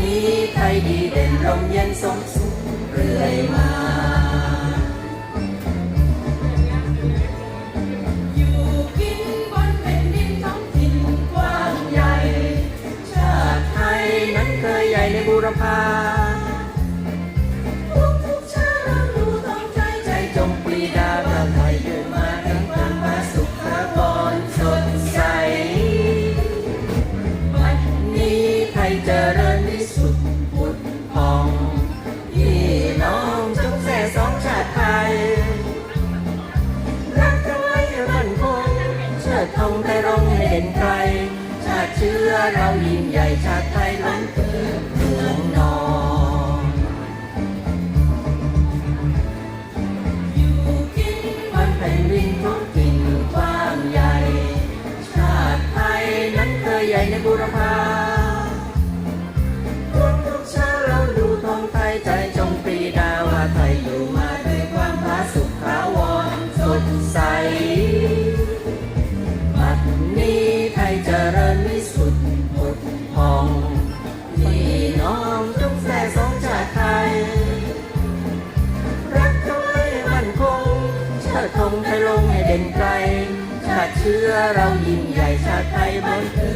นี้ไทยดีเด่นลมเย็นสมสุขเรื่อยมาอยู่กินบนแผ่นดินสองทิศกว้างใหญ่เชื้อไทยนั้นเคยใหญ่ในบูรพาทุกทุกชาติราดูต้องใจใจจงปรีดาเราไทยเดินมาถึงความาสุขพระพรสดใสบัดนี้ไทยเจริญ สุดผุดพองพี่น้องจงแส่สองชาติไทย รักกันไว้ให้มั่นคงเชิดธงไทยรงให้เด่นไกล ชาติเชื้อเรายิ่งใหญ่ชาติไทยล้นเกิดเมืองนอนอยู่กินมันแผ่นดินท้องถิ่นกว้างใหญ่ ชาติไทยนั้นเคยใหญ่ในบูรพา ธงไทยลงให้เด่นไกลชาติเชื้อเรายิ่งใหญ่ชาติไทยบ้านเกิดเมืองนอน